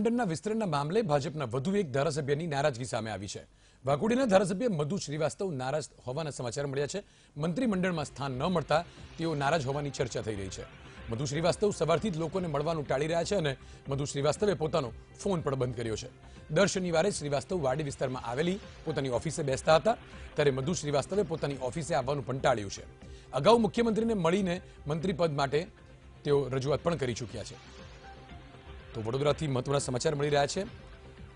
મંડળના વિસ્તરણના મામલે ભાજપના વધુ એક ધારાસભ્યની નારાજગી સામે આવી છે. વાઘોડીના ધારાસભ્ય મધુ શ્રીવાસ્તવ નારાજ હોવાના સમાચાર મળ્યા છે. મંત્રીમંડળમાં સ્થાન ન મળતા તેઓ નારાજ હોવાની ચર્ચા થઈ રહી છે. મધુ શ્રીવાસ્તવ સવારથી જ લોકોને મળવાનું ટાળી રહ્યા છે અને મધુ શ્રીવાસ્તવે પોતાનો ફોન પણ બંધ કર્યો છે. દર શનિવારે શ્રીવાસ્તવ વાડી વિસ્તારમાં આવેલી પોતાની ઓફિસે બેસતા હતા, ત્યારે મધુ શ્રીવાસ્તવે પોતાની ઓફિસે આવવાનું પણ ટાળ્યું છે. અગાઉ મુખ્યમંત્રીને મળીને મંત્રીપદ માટે તેઓ રજૂઆત પણ કરી ચૂક્યા છે. તો વડોદરાથી મહત્વના સમાચાર મળી રહ્યા છે.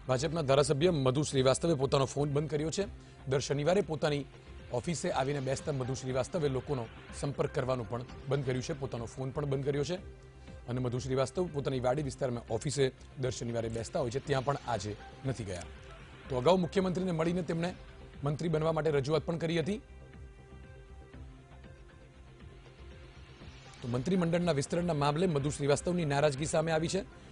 ભાજપના ધારાસભ્ય મધુ શ્રીવાસ્તવે પોતાનો ફોન બંધ કર્યો છે. દર શનિવારે પોતાની ઓફિસે આવીને બેસતા મધુ શ્રીવાસ્તવે લોકોનો સંપર્ક કરવાનું પણ બંધ કર્યું છે. પોતાનો ફોન પણ બંધ કર્યો છે. અને મધુ શ્રીવાસ્તવ પોતાની વાડી વિસ્તારમાં ઓફિસે દર શનિવારે બેસતા હોય છે. ત્યાં પણ આજે નથી ગયા. તો અગાઉ મુખ્યમંત્રીને મળીને તેમણે મંત્રી બનવા માટે રજૂઆત પણ કરી હતી. તો મંત્રીમંડળના વિસ્તરણના મામલે મધુ શ્રીવાસ્તવની નારાજગી સામે આવી છે.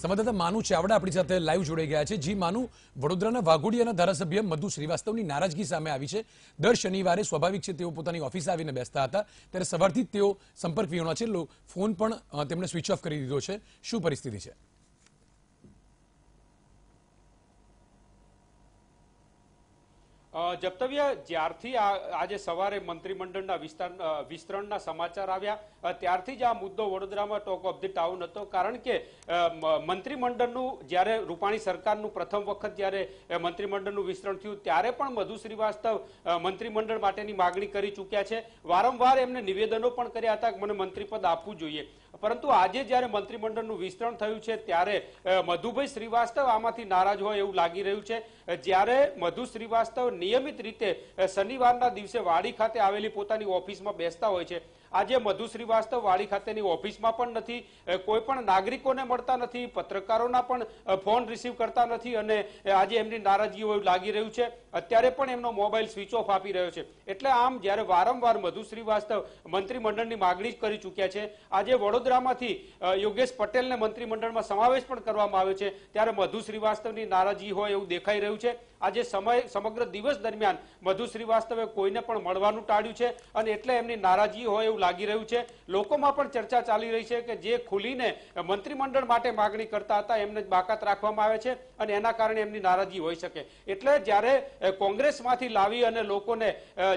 સંવાદદાતા માનુ ચાવડા આપણી સાથે લાઈવ જોડાઈ ગયા છે. જી માનુ, વડોદરાના વાઘોડિયાના ધારાસભ્ય મધુ શ્રીવાસ્તવની નારાજગી સામે આવી છે. દર શનિવારે સ્વાભાવિક છે તેઓ પોતાની ઓફિસે આવીને બેસતા હતા. ત્યારે સવારથી તેઓ સંપર્ક વિહોણા છે ફોન પણ તેમણે સ્વિચ ઓફ કરી દીધો છે. શું પરિસ્થિતિ છે? જપ્તવ્ય જ્યારથી આજે સવારે મંત્રીમંડળના વિસ્તાર વિસ્તરણના સમાચાર આવ્યા. ત્યારથી જ આ મુદ્દો વડોદરામાં ટોક ઓફ ધી ટાઉન હતો. કારણ કે મંત્રીમંડળનું જ્યારે રૂપાણી સરકારનું પ્રથમ વખત જ્યારે મંત્રીમંડળનું વિસ્તરણ થયું, ત્યારે પણ મધુ શ્રીવાસ્તવ મંત્રીમંડળ માટેની માગણી કરી ચૂક્યા છે. વારંવાર એમને નિવેદનો પણ કર્યા હતા કે મને મંત્રીપદ આપવું જોઈએ. પરંતુ આજે જ્યારે મંત્રીમંડળનું વિસ્તરણ થયું છે, ત્યારે મધુભાઈ શ્રીવાસ્તવ આમાંથી નારાજ હોય એવું લાગી રહ્યું છે. જ્યારે મધુ શ્રીવાસ્તવ નિયમિત રીતે શનિવારના દિવસે વાડી ખાતે આવેલી પોતાની ઓફિસમાં બેસતા હોય છે. આજે મધુ શ્રીવાસ્તવ વાડી ખાતેની ઓફિસમાં પણ નથી કોઈ પણ નાગરિકોને મળતા નથી, પત્રકારોના પણ ફોન રિસીવ કરતા નથી અને આજે એમની નારાજગી હોય લાગી રહ્યું છે. અત્યારે પણ એમનો મોબાઈલ સ્વિચ ઓફ આપી રહ્યો છે. એટલે આમ જ્યારે વારંવાર મધુ શ્રીવાસ્તવ મંત્રીમંડળની માગણી કરી ચૂક્યા છે, આજે વડોદરામાંથી યોગેશ પટેલને મંત્રીમંડળમાં સમાવેશ પણ કરવામાં આવ્યો છે, ત્યારે મધુ શ્રીવાસ્તવની નારાજગી હોય એવું દેખાઈ રહ્યું છે. આજે સમય, સમગ્ર દિવસ દરમિયાન મધુ શ્રીવાસ્તવે કોઈને પણ મળવાનું ટાળ્યું છે અને એટલે એમની નારાજગી હોય એવું લાગી રહ્યું છે. લોકોમાં પણ ચર્ચા ચાલી રહી છે કે જે ખુલીને મંત્રીમંડળ માટે માગણી કરતા હતા, એમને જ બાકાત રાખવામાં આવે છે અને એના કારણે એમની નારાજગી હોઈ શકે. એટલે જ્યારે કોંગ્રેસમાંથી લાવી અને લોકોને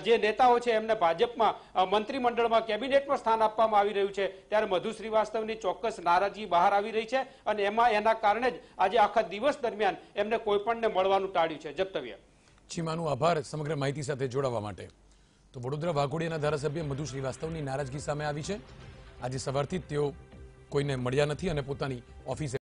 જે નેતાઓ છે એમને ભાજપમાં મંત્રીમંડળમાં કેબિનેટમાં સ્થાન આપવામાં આવી રહ્યું છે, ત્યારે મધુ શ્રીવાસ્તવની ચોક્કસ નારાજગી બહાર આવી રહી છે અને એમાં એના કારણે જ આજે આખા દિવસ દરમિયાન એમને કોઈપણને મળવાનું ટાળ્યું છે. જપ્તવ્ય. ચીમાનું આભાર સમગ્ર માહિતી સાથે જોડાવા માટે. તો વડોદરા વાઘોડિયાના ધારાસભ્ય મધુ શ્રીવાસ્તવની નારાજગી સામે આવી છે. આજે સવારથી તેઓ કોઈને મળ્યા નથી અને પોતાની ઓફિસે